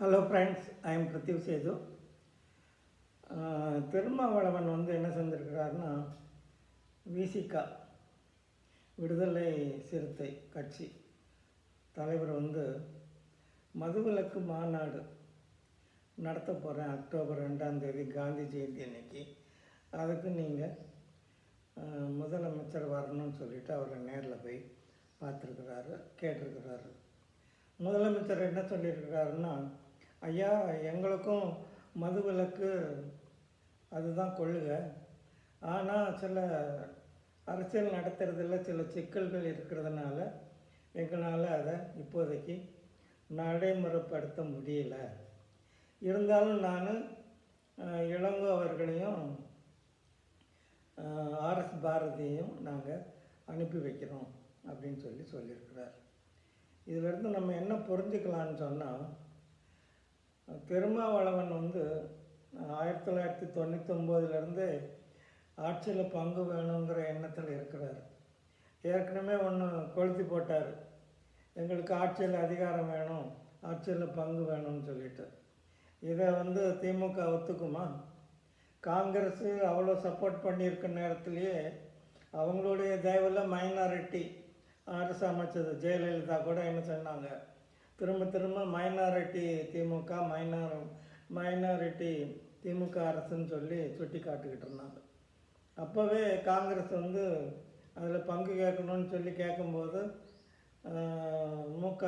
Hello friends I am Prithiv Sethu Thirumavalavan வந்து என்ன செஞ்சிருக்கிறாருன்னா விசிகா விடுதலை சிறுத்தை கட்சி தலைவர் வந்து மதுவிலக்கு மாநாடு நடத்த போகிறேன் அக்டோபர் ரெண்டாம் தேதி காந்தி ஜெயந்தி அன்னைக்கு. அதுக்கு நீங்கள் முதலமைச்சர் வரணும்னு சொல்லிட்டு அவரை நேரில் போய் பார்த்துருக்குறாரு கேட்டிருக்கிறாரு. முதலமைச்சர் என்ன சொல்லியிருக்கிறாருன்னா ஐயா எங்களுக்கும் மது விலக்கு அதுதான் கொள்ளுக ஆனால் சில அரசியல் நடத்துறதில் சில சிக்கல்கள் இருக்கிறதுனால எங்களால் அதை இப்போதைக்கு நடைமுறைப்படுத்த முடியல. இருந்தாலும் நான் இளங்கோ அவர்களையும் ஆர்எஸ் பாரதியையும் நாங்கள் அனுப்பி வைக்கிறோம் அப்படின்னு சொல்லி சொல்லியிருக்கிறார். இதிலிருந்து நம்ம என்ன புரிஞ்சுக்கலான்னு சொன்னால் திருமாவளவன் வந்து ஆயிரத்தி தொள்ளாயிரத்தி தொண்ணூத்தொம்போதுலேருந்து ஆட்சியில் பங்கு வேணுங்கிற எண்ணத்தில் இருக்கிறார். ஏற்கனவே ஒன்று கொளுத்தி போட்டார். எங்களுக்கு ஆட்சியில் அதிகாரம் வேணும் ஆட்சியில் பங்கு வேணும்னு சொல்லிட்டு. இதை வந்து திமுக ஒத்துக்குமா? காங்கிரஸ் அவ்வளோ சப்போர்ட் பண்ணியிருக்க நேரத்துலேயே அவங்களுடைய தயவில் மைனாரிட்டி அரசு அமைச்சது ஜெயலலிதா கூட என்ன சொன்னாங்க? திரும்ப திரும்ப மைனாரிட்டி திமுக மைனார் மைனாரிட்டி திமுக அரசுன்னு சொல்லி சுட்டி காட்டிக்கிட்டு இருந்தாங்க. அப்போவே காங்கிரஸ் வந்து அதில் பங்கு கேட்கணும்னு சொல்லி கேட்கும்போது முக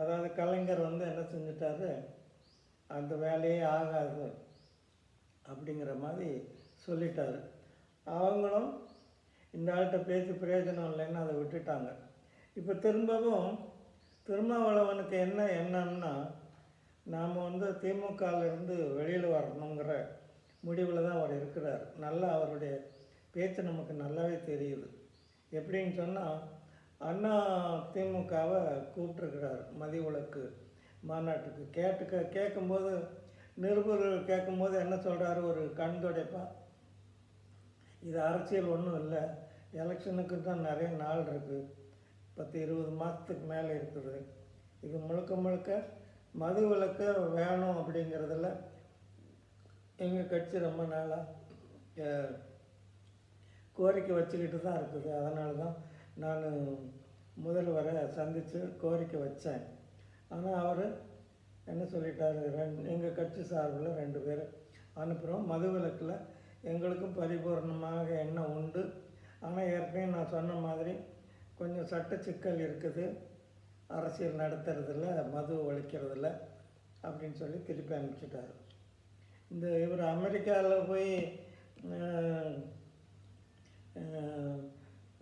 அதாவது கலைஞர் வந்து என்ன செஞ்சிட்டாரு? அந்த வேலையே ஆகாது அப்படிங்கிற மாதிரி சொல்லிட்டாரு. அவங்களும் இந்த ஆள்கிட்ட பேசி பிரயோஜனம் இல்லைன்னு அதை விட்டுட்டாங்க. இப்போ திரும்பவும் திருமாவளவனுக்கு என்ன எண்ணம்னா நாம் வந்து திமுகலேருந்து வெளியில் வரணுங்கிற முடிவில் தான் அவர் இருக்கிறார். நல்லா அவருடைய பேச்சு நமக்கு நல்லாவே தெரியுது. எப்படின்னு சொன்னால் அண்ணா திமுகவை கூப்பிட்ருக்கிறார் மதிவிலக்கு மாநாட்டுக்கு. கேட்டு கேட்கும்போது நிருபர்கள் கேட்கும்போது என்ன சொல்கிறாரு ஒரு கண் துடைப்பா. இது அரசியல் ஒன்றும் இல்லை. எலெக்ஷனுக்கு தான் நிறைய நாள் இருக்குது பத்து இருபது மாதத்துக்கு மேலே இருக்குது. இது முழுக்க முழுக்க மது விலக்க வேணும் அப்படிங்கிறதுல எங்கள் கட்சி ரொம்ப நாளாக கோரிக்கை வச்சுக்கிட்டு தான் இருக்குது. அதனால தான் நான் முதல்வரை சந்தித்து கோரிக்கை வச்சேன். ஆனால் அவர் என்ன சொல்லிட்டார் ரெண்டு எங்கள் கட்சி சார்பில் ரெண்டு பேர் அனுப்புகிறோம் மது விலக்கில் எங்களுக்கும் பரிபூர்ணமாக எண்ணம் உண்டு. ஆனால் ஏற்கனவே நான் சொன்ன மாதிரி கொஞ்சம் சட்ட சிக்கல் இருக்குது. அரசியல் நடத்துறதில்ல மது ஒழிக்கிறதில்ல அப்படின்னு சொல்லி திருப்பி அனுப்பிச்சிட்டாரு. இந்த இவர் அமெரிக்காவில் போய்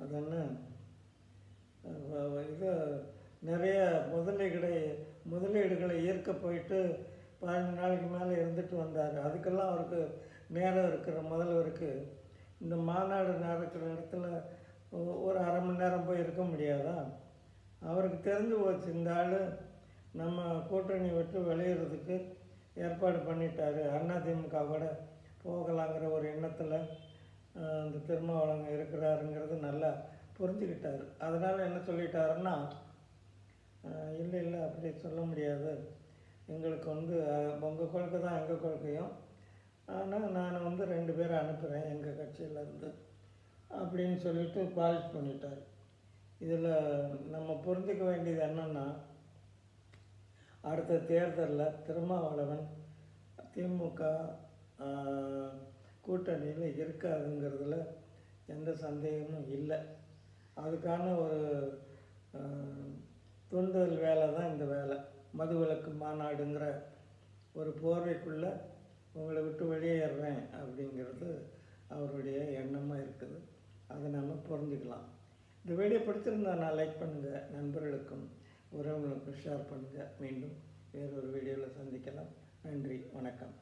அது என்ன? இது நிறைய முதலீடுகளை முதலீடுகளை ஈர்க்க போயிட்டு பதினஞ்சு நாளைக்கு மேலே இருந்துட்டு வந்தார். அதுக்கெல்லாம் அவருக்கு நேரம் இருக்கிற முதல்வருக்கு. இந்த மாநாடு நடக்கிற இடத்துல ஒரு அரை மணி நேரம் போய் இருக்க முடியாதா? அவருக்கு தெரிஞ்சு போச்சு இந்த ஆள் நம்ம கூட்டணி விட்டு வெளியிறதுக்கு ஏற்பாடு பண்ணிட்டார். அதிமுகவோட கூட போகலாங்கிற ஒரு எண்ணத்தில் இந்த திருமாவளவங்க இருக்கிறாருங்கிறது நல்லா புரிஞ்சுக்கிட்டார். அதனால் என்ன சொல்லிட்டாருன்னா இல்லை இல்லை அப்படி சொல்ல முடியாது. எங்களுக்கு வந்து உங்கள் கொள்கை தான் எங்கள் கொள்கையும். ஆனால் நான் வந்து ரெண்டு பேரை அனுப்புகிறேன் எங்கள் கட்சியிலேருந்து அப்படின்னு சொல்லிட்டு பாலிஷ் பண்ணிட்டார். இதில் நம்ம புரிஞ்சுக்க வேண்டியது என்னென்னா அடுத்த தேர்தலில் திருமாவளவன் திமுக கூட்டணியில் இருக்காதுங்கிறதுல எந்த சந்தேகமும் இல்லை. அதுக்கான ஒரு தூண்டுதல் வேலை தான் இந்த வேலை. மதுவிலக்கு மாநாடுங்கிற ஒரு போர்வைக்குள்ளே உங்களை விட்டு வெளியேறேன் அப்படிங்கிறது அவருடைய எண்ணமாக இருக்குது. அதை நம்ம புரிஞ்சுக்கலாம். இந்த வீடியோ பிடிச்சிருந்தா நான் லைக் பண்ணுங்கள் நண்பர்களுக்கும் உறவுகளுக்கும் ஷேர் பண்ணுங்கள் மீண்டும் வேறொரு வீடியோவில் சந்திக்கலாம். நன்றி வணக்கம்.